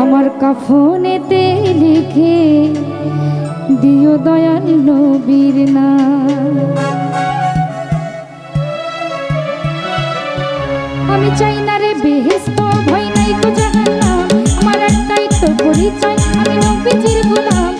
আমার কাফনেতে লিখে দিও দয়াল নবীর না আমি চাই না রে বেহেস্ত ভয় নাই তো জানা আমার একটাই তো পরিচয়, আমি নবীজির গোলাম।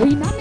Remember